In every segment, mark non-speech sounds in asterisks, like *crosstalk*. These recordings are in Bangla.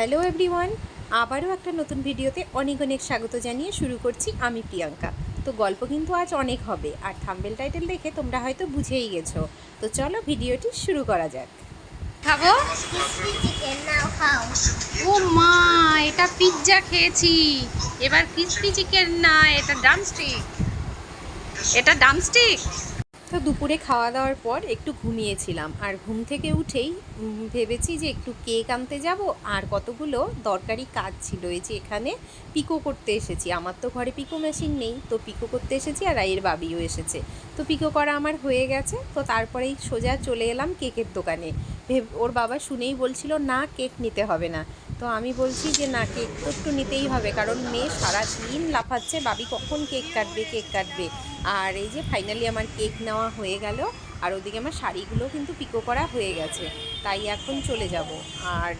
হ্যালো এভরিওয়ান, আবারও একটা নতুন ভিডিওতে অনেক অনেক স্বাগত জানিয়ে শুরু করছি আমি প্রিয়াঙ্কা। তো গল্প কিন্তু আজ অনেক হবে, আর থাম্বেল টাইটেল দেখে তোমরা হয়তো বুঝেই গেছো। তো চলো ভিডিওটি শুরু করা যাক। খাব? ও মা, এটা পিৎজা খেয়েছি। এবার ক্রিসপি চিকেন না, এটা ডামস্টিক এটা ডামস্টিক তো দুপুরে খাওয়া দাওয়ার পর একটু ঘুমিয়েছিলাম। আর ঘুম থেকে উঠেই ভেবেছি যে একটু কেক আনতে যাব। আর কতগুলো দরকারি কাজ ছিল। এই যে এখানে পিকো করতে এসেছি। আমার তো ঘরে পিকো মেশিন নেই। তো পিকো করতে এসেছি আর রায়ের বাবিও এসেছে। তো পিকো করা আমার হয়ে গেছে। তো তারপরেই সোজা চলে এলাম কেকের দোকানে। ওর বাবা শুনেই বলছিল, না, কেক নিতে হবে না। তো আমি বলছি যে, না, কেক তো একটু নিতেই হবে, কারণ মেয়ে সারাদিন লাফাচ্ছে, বাবি কখন কেক কাটবে কেক কাটবে। আর এই যে ফাইনালি আমার কেক নেওয়া হয়ে গেল, আর ওদিকে আমার শাড়িগুলো কিন্তু পিকো করা হয়ে গেছে, তাই এখন চলে যাব। আর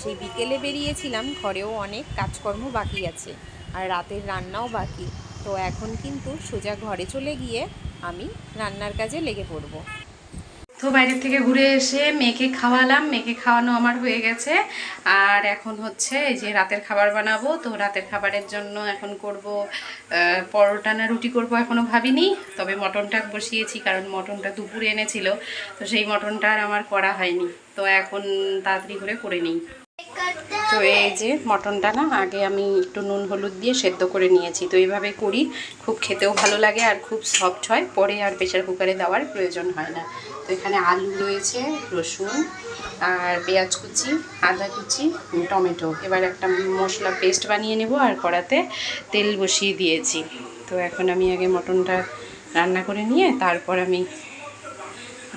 সেই বিকেলে বেরিয়েছিলাম, ঘরেও অনেক কাজকর্ম বাকি আছে, আর রাতের রান্নাও বাকি। তো এখন কিন্তু সোজা ঘরে চলে গিয়ে আমি রান্নার কাজে লেগে পড়ব। তো বাইরের থেকে ঘুরে এসে মেয়েকে খাওয়ালাম। মেয়েকে খাওয়ানো আমার হয়ে গেছে। আর এখন হচ্ছে এই যে রাতের খাবার বানাবো। তো রাতের খাবারের জন্য এখন করব পরোটা না রুটি করব এখনও ভাবিনি। তবে মটনটা বসিয়েছি কারণ মটনটা দুপুরে এনেছিল। তো সেই মটনটা আর আমার করা হয়নি। তো এখন তাড়াতাড়ি করে করে নিই। তো এই যে মটনটা না আগে আমি একটু নুন, হলুদ দিয়ে সেদ্ধ করে নিয়েছি। তো এইভাবে করি। খুব খেতেও ভালো লাগে আর খুব সফট হয়। পরে আর প্রেশার কুকারে দেওয়ার প্রয়োজন হয় না। তো এখানে আলু রয়েছে, রসুন আর পেঁয়াজ কুচি, আদা কুচি, টমেটো। এবার একটা মশলা পেস্ট বানিয়ে নেব আর কড়াতে তেল বসিয়ে দিয়েছি। তো এখন আমি আগে মটনটা রান্না করে নিয়ে তারপর আমি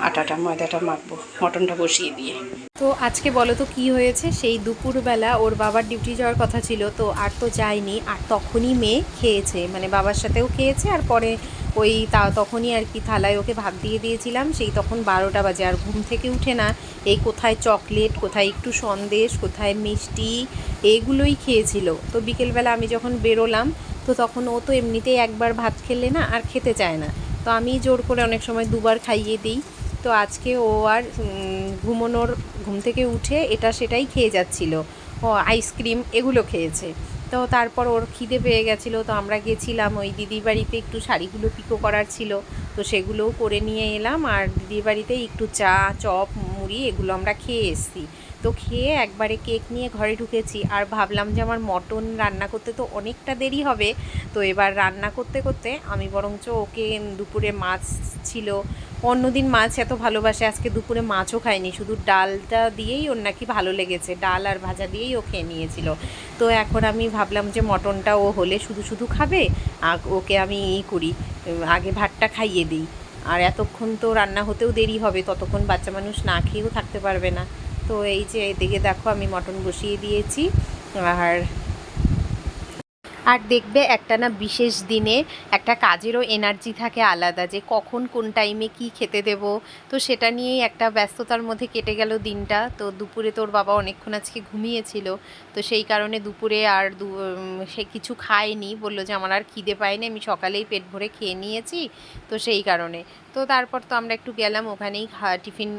আটাটা, ময়দাটা মাখবো, মটনটা বসিয়ে দিয়ে। তো আজকে বলো তো কি হয়েছে? সেই দুপুরবেলা ওর বাবার ডিউটি যাওয়ার কথা ছিল, তো আর তো যায়নি। আর তখনই মেয়ে খেয়েছে মানে বাবার সাথেও খেয়েছে, আর পরে ওই তা তখনই আর কি থালায় ওকে ভাত দিয়ে দিয়েছিলাম। সেই তখন বারোটা বাজে, আর ঘুম থেকে উঠে না, এই কোথায় চকলেট, কোথায় একটু সন্দেশ, কোথায় মিষ্টি, এগুলোই খেয়েছিল। তো বিকেলবেলা আমি যখন বেরোলাম, তো তখন ও তো এমনিতেই একবার ভাত খেলে না, আর খেতে চায় না। তো আমি জোর করে অনেক সময় দুবার খাইয়ে দিই। তো আজকে ও আর ঘুমোনোর, ঘুম থেকে উঠে এটা সেটাই খেয়ে যাচ্ছিল। ও আইসক্রিম এগুলো খেয়েছে। তো তারপর ওর খিদে পেয়ে গেছিল, তো আমরা গেছিলাম ওই দিদির বাড়িতে একটু শাড়িগুলো পিকো করার ছিল। তো সেগুলোও করে নিয়ে এলাম আর দিদির বাড়িতে একটু চা, চপ, মুড়ি এগুলো আমরা খেয়ে এসেছি। তো খেয়ে একবারে কেক নিয়ে ঘরে ঢুকেছি আর ভাবলাম যে আমার মটন রান্না করতে তো অনেকটা দেরি হবে। তো এবার রান্না করতে করতে আমি বরঞ্চ ওকে দুপুরে মাছ ছিল অন্যদিন মাছ এত ভালোবাসে, আজকে দুপুরে মাছও খায়নি, শুধু ডালটা দিয়েই ওর নাকি ভালো লেগেছে, ডাল আর ভাজা দিয়েই ও খেয়ে নিয়েছিল। তো এখন আমি ভাবলাম যে মটনটা ও হলে শুধু শুধু খাবে আর ওকে আমি ই করি, আগে ভাতটা খাইয়ে দিই। আর এতক্ষণ তো রান্না হতেও দেরি হবে, ততক্ষণ বাচ্চা মানুষ না খেয়েও থাকতে পারবে না। তো এই যে এদিকে দেখো আমি মটন বসিয়ে দিয়েছি, আর আর দেখবে একটা না বিশেষ দিনে একটা কাজেরও এনার্জি থাকে আলাদা যে কখন কোন টাইমে কি খেতে দেব। তো সেটা নিয়েই একটা ব্যস্ততার মধ্যে কেটে গেল দিনটা। তো দুপুরে তোর বাবা অনেকক্ষণ আজকে ঘুমিয়েছিল। তো সেই কারণে দুপুরে আর দু- সে কিছু খায়নি। বলল যে আমার আর খিদে পায়নি আমি সকালেই পেট ভরে খেয়ে নিয়েছি। তো সেই কারণে। তো তারপর তো আমরা একটু গেলাম ওখানেই টিফিন,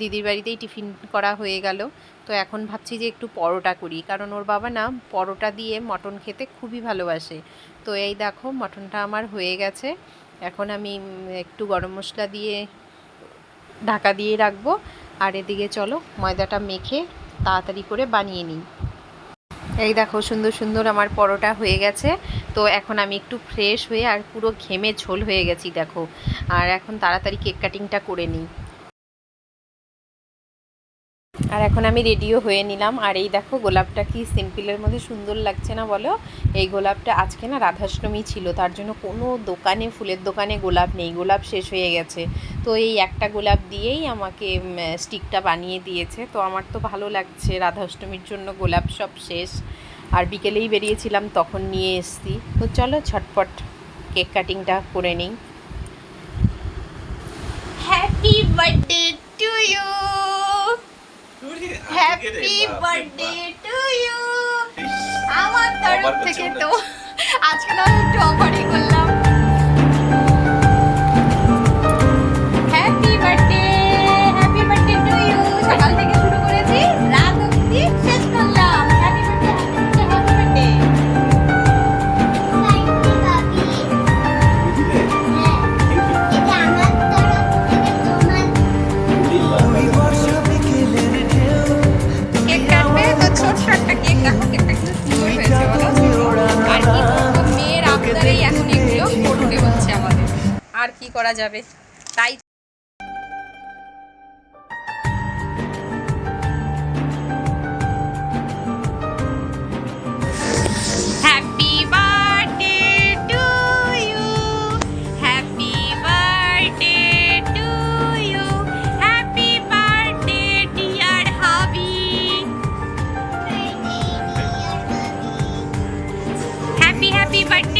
দিদির বাড়িতেই টিফিন করা হয়ে গেল। তো এখন ভাবছি যে একটু পরোটা করি, কারণ ওর বাবা না পরোটা দিয়ে মটন খেতে খুবই ভালোবাসে। তো এই দেখো মটনটা আমার হয়ে গেছে। এখন আমি একটু গরম মশলা দিয়ে ঢাকা দিয়ে রাখব। আর এদিকে চলো ময়দাটা মেখে তাড়াতাড়ি করে বানিয়ে নিই। এই দেখো, সুন্দর সুন্দর আমার পরোটা হয়ে গেছে। তো এখন আমি একটু ফ্রেশ হয়ে আর পুরো ঘেমে ঝোল হয়ে গেছি, দেখো। আর এখন তাড়াতাড়ি কেক কাটিংটা করে নিই। আর এখন আমি রেডিও হয়ে নিলাম। আর এই দেখো গোলাপটা কি সিম্পলের মধ্যে সুন্দর লাগছে না বলো? এই গোলাপটা আজকে না রাধাষ্টমী ছিল, তার জন্য কোনো দোকানে, ফুলের দোকানে গোলাপ নেই। গোলাপ শেষ হয়ে গেছে। তো এই একটা গোলাপ দিয়েই আমাকে স্টিকটা বানিয়ে দিয়েছে। তো আমার তো ভালো লাগছে রাধাষ্টমীর জন্য গোলাপ সব শেষ। আর বিকেলেই বেরিয়েছিলাম, তখন নিয়ে এসছি। তো চলো ছটপট কেক কাটিংটা করে নিই। Happy birthday to you happy birthday to you আমার তরফ থেকে তো আজকে না একটু অফারই করলাম। করা যাবে। তাই হ্যাপি বার্থডে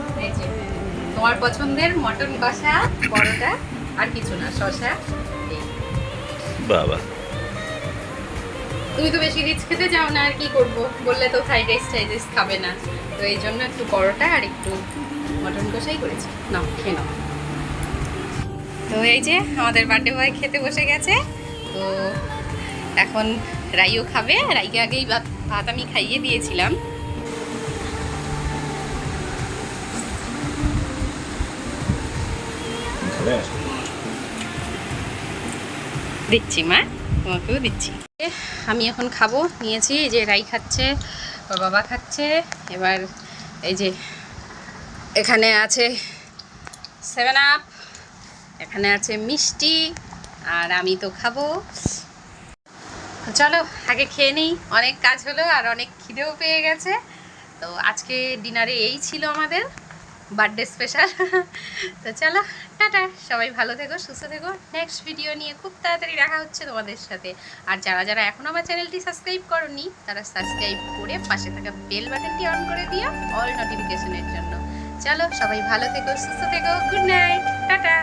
তোমার পছন্দের মটন কষা পরোটা আর কিছু না এই। বাবা। তুমি তো বেশি রিচ খেতে যাও না আর কি করব? বললে তো ফ্রাইড রাইস ফ্রাইড রাইস খাবে না। তো এই জন্য একটু পরোটা আর একটু মটন কষাই করেছি। নাও খেয়ে নাও। তো এই যে আমাদের বার্থডে বয় খেতে বসে গেছে। তো এখন রাইও খাবে। রাইকে আগেই ভাত আমি খাইয়ে দিয়েছিলাম। দিচ্ছি, মা। তোমাকেও দিচ্ছি। আমি এখন খাব। নিয়েছি, এই যে রাই খাচ্ছে, ওর বাবা খাচ্ছে। এবার এই যে এখানে আছে সেভেন আপ এখানে আছে মিষ্টি, আর আমি তো খাব। চলো, আগে খেয়ে নিই। অনেক কাজ হলো আর অনেক খিদেও পেয়ে গেছে। তো আজকে ডিনারে এই ছিল আমাদের। Birthday special. *laughs* তো চলো টাটা। সবাই ভালো থেকো, সুস্থ থেকো। নেক্সট ভিডিও নিয়ে খুব তাড়াতাড়ি দেখা হচ্ছে তোমাদের সাথে। আর যারা যারা এখনও আমার চ্যানেলটি সাবস্ক্রাইব করনি, তারা সাবস্ক্রাইব করে পাশে থাকা বেল বাটনটি অন করে দিও অল নোটিফিকেশনের জন্য। চলো সবাই ভালো থেকো, সুস্থ থেকো গুড নাইট টাটা।